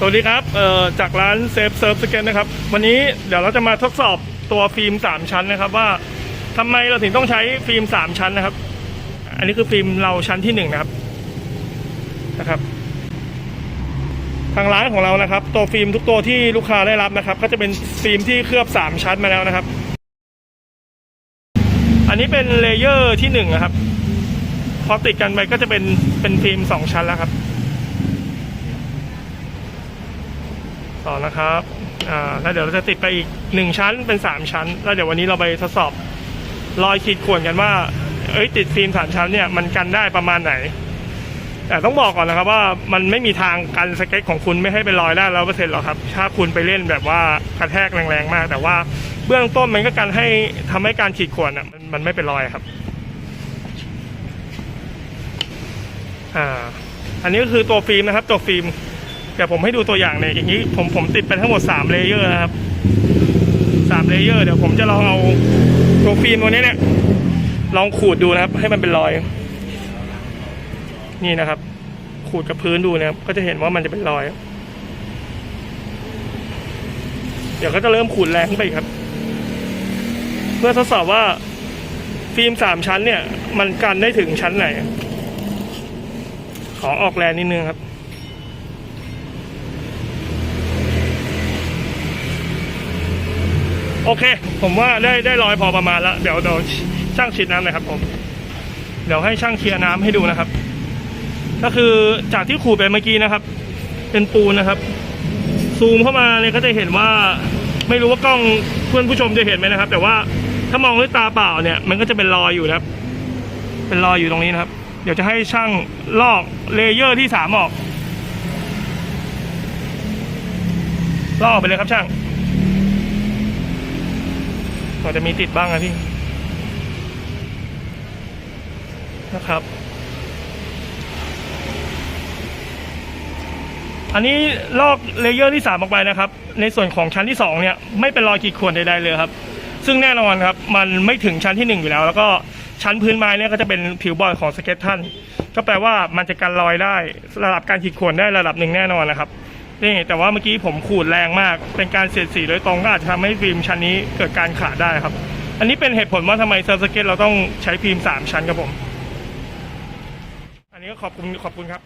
สวัสดีครับเอ่อจากร้านเซฟเซิร์ฟสเก็ตนะครับ วันนี้เดี๋ยวเราจะมาทดสอบตัวฟิล์ม 3 ชั้นนะครับ ว่าทำไมเราถึงต้องใช้ฟิล์ม 3 ชั้นนะครับ อันนี้คือฟิล์มเราชั้นที่1นะครับนะครับ ทางร้านของเรานะครับ ตัวฟิล์มทุกตัวที่ลูกค้าได้รับนะครับ ก็จะเป็นฟิล์มที่เคลือบ 3 ชั้นมาแล้วนะครับ อันนี้เป็นเลเยอร์ที่1นะครับ พอติดกันไปก็จะเป็นเป็นฟิล์ม 2 ชั้นแล้วครับ ต่อนะครับอ่าแล้วเดี๋ยวเราจะติดไปอีกหนึ่งชั้นเป็นสามชั้น แล้วเดี๋ยววันนี้เราไปทดสอบรอยขีดข่วนกันว่า เอ้ยติดฟิล์มสามชั้นเนี่ยมันกันได้ประมาณไหน แต่ต้องบอกก่อนนะครับว่ามันไม่มีทางกันสเก็ตของคุณไม่ให้เป็นรอยได้ร้อยเปอร์เซ็นต์หรอกครับถ้าคุณไปเล่นแบบว่ากระแทกแรงๆมาก แต่ว่าเบื้องต้นมันก็กันให้ทำให้การขีดข่วนอะมันมันไม่เป็นรอยครับอ่าอันนี้ก็คือตัวฟิล์มนะครับ ตัวฟิล์ม เดี๋ยวผมให้ดูตัวอย่างเนี่ยอย่างนี้ผมผมติดไปทั้งหมด3เลเยอร์นะครับ3เลเยอร์เดี๋ยวผมจะลองเอาตัวฟิล์มตัวนี้เนี่ย ลองขูดดูนะครับ ให้มันเป็นรอย นี่นะครับ ขูดกับพื้นดูนะครับ ก็จะเห็นว่ามันจะเป็นรอย เดี๋ยวก็จะเริ่มขูดแรงไปครับ เพื่อทดสอบว่าฟิล์มสามชั้นเนี่ย มันกันได้ถึงชั้นไหน ขอออกแรงนิดนึงครับ โอเค ผมว่าได้ได้รอยพอประมาณแล้ว เดี๋ยวเดี๋ยวช่างฉีดน้ำหน่อยครับผม เดี๋ยวให้ช่างเคลียร์น้ำให้ดูนะครับ ก็คือจากที่ขูดไปเมื่อกี้นะครับ เป็นปูนนะครับ ซูมเข้ามาเนี่ยก็จะเห็นว่า ไม่รู้ว่ากล้องเพื่อนผู้ชมจะเห็นไหมนะครับ แต่ว่าถ้ามองด้วยตาเปล่าเนี่ย มันก็จะเป็นรอยอยู่นะครับ เป็นรอยอยู่ตรงนี้นะครับ เดี๋ยวจะให้ช่างลอกเลเยอร์ที่สามออกลอกไปเลยครับช่าง ก็จะมีติดบ้างนะพี่ นะครับ อันนี้ลอกเลเยอร์ที่สามออกไปนะครับ ในส่วนของชั้นที่สองเนี่ย ไม่เป็นรอยขีดข่วนใดๆเลยครับ ซึ่งแน่นอนครับ มันไม่ถึงชั้นที่หนึ่งอยู่แล้ว แล้วก็ชั้นพื้นไม้เนี่ยก็จะเป็นผิวบอลของสเก็ตท่าน ก็แปลว่ามันจะกันรอยได้ ระดับการขีดข่วนได้ระดับหนึ่งแน่นอนนะครับ นี่แต่ว่าเมื่อกี้ผมขูดแรงมาก เป็นการเสียดสีโดยตรงก็อาจจะทำให้ฟิล์มชั้นนี้เกิดการขาดได้ครับ อันนี้เป็นเหตุผลว่าทำไมเซอร์สเก็ตเราต้องใช้ฟิล์มสามชั้นครับผม อันนี้ก็ขอบคุณขอบคุณครับ